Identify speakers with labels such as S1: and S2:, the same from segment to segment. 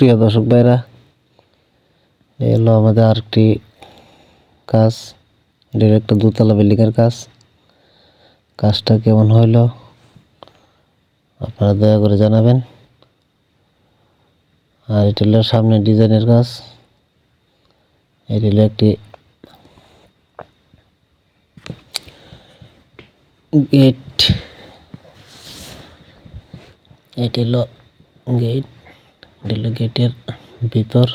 S1: প্রিয় দর্শক ভাইরা, এই হলো আমাদের আরেকটি কাজ এটার একটা দোতলা বিল্ডিংয়ের কাজ। কাজটা কেমন হইল আপনারা দয়া করে জানাবেন। আর এটা হলো সামনে ডিজাইনের কাজ। এটা হলো একটি গেট এটি হলো গেট এটি হলো গেটের ভিতর,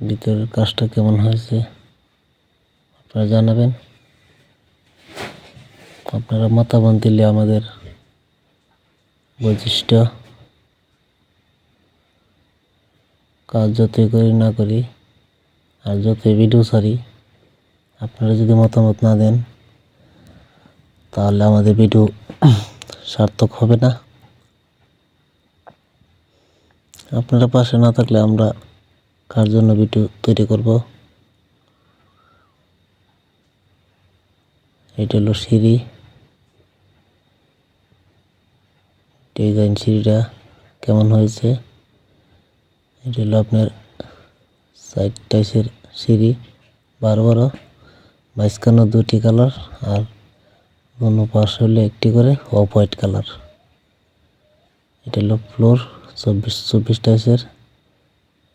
S1: ভিতরের কাজটা কেমন হয়েছে আপনারা জানাবেন। আপনারা মতামত দিলে আমাদের বৈশিষ্ট্য, কাজ যতই করি না করি, আর যতই ভিডিও ছাড়ি, আপনারা যদি মতামত না দেন, তাহলে আমাদের ভিডিও সার্থক হবে না। আপনারা পাশে না থাকলে আমরা কার জন্য ভিডিও তৈরি করব? এটা হলো সিঁড়ি। ডিজাইন সিঁড়িটা কেমন হয়েছে? এটা হলো আপনার সাইড টাইসের সিঁড়ি, বারো বারো। মাঝখানে দুটি কালার আর অন্য পাশে হলো একটি করে অফ হোয়াইট কালার। এটা হলো ফ্লোর। চব্বিশ চব্বিশ টাইসের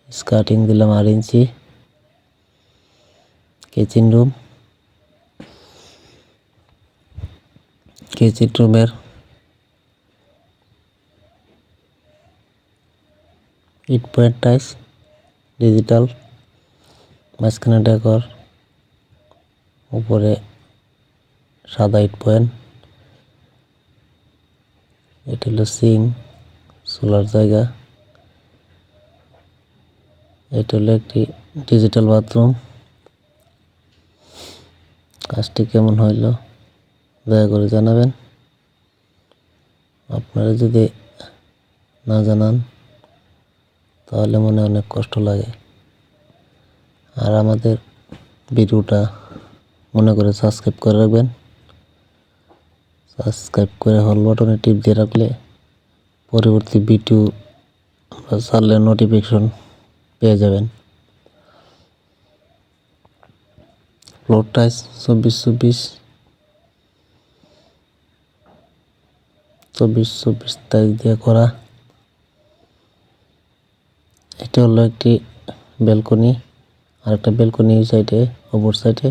S1: স্কার্টিং দিলাম আট ইঞ্চি। Kitchen room. কিচেন রুমের ইট পয়েন্ট টাইস, ডিজিটাল, মাঝখানে ডেকর, উপরে সাদা ইট পয়েন্ট। এটা হলো সিং। সোলার জায়গা। এটা হলো একটি ডিজিটাল বাথরুম কাজটি কেমন হইল, দয়া করে জানাবেন। আপনারা যদি না জানান, তাহলে মনে অনেক কষ্ট লাগে। আর আমাদের ভিডিওটা মনে করে সাবস্ক্রাইব করে রাখবেন। সাবস্ক্রাইব করে হল বটনে টিপ দিয়ে রাখলে পরবর্তী ভিডিও আমরা ছাড়লে নোটিফিকেশন পেয়ে যাবেন। ফ্লোর টাইস চব্বিশ চব্বিশ। চব্বিশ চব্বিশ তারিখ দিয়ে করা। এটা হলো একটি ব্যালকনি আর একটা ব্যালকনি সাইডে ওপর সাইডে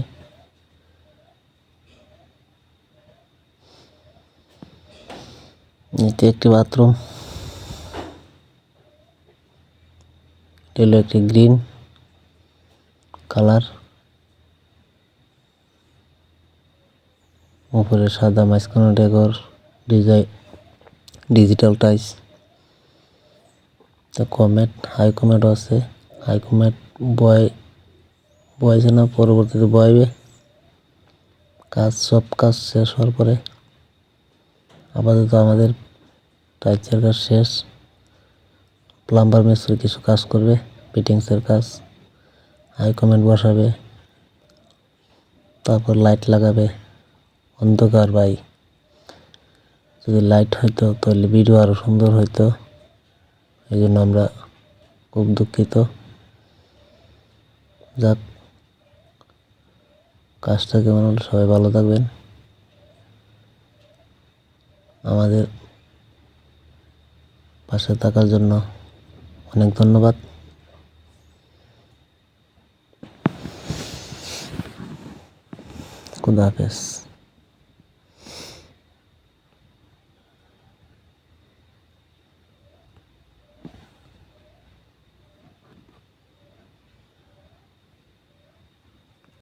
S1: এটি একটি বাথরুম। এটা হলো একটি গ্রিন কালার। উপরে সাদা মাঝখানে ডেকর, ডিজাই ডিজিটাল টাইস তা কমেট, হাই কমেটও আছে। হাই কমেট বয় বয়ছে না, পরবর্তীতে বয়বে। কাজ সব কাজ শেষ হওয়ার পরে। আপাতত আমাদের টাইলসের কাজ শেষ। প্লাম্বার মিস্ত্রি কিছু কাজ করবে ফিটিংসের কাজ হাই কমেন্ট বসাবে, তারপর লাইট লাগাবে, অন্ধকার ভাই। যদি লাইট হইতো তাহলে ভিডিও আরও সুন্দর হইতো এই জন্য আমরা খুব দুঃখিত। যাক, কাজটা কেমন সবাই ভালো থাকবেন। আমাদের পাশে থাকার জন্য অনেক ধন্যবাদ। খুদা হাফেজ।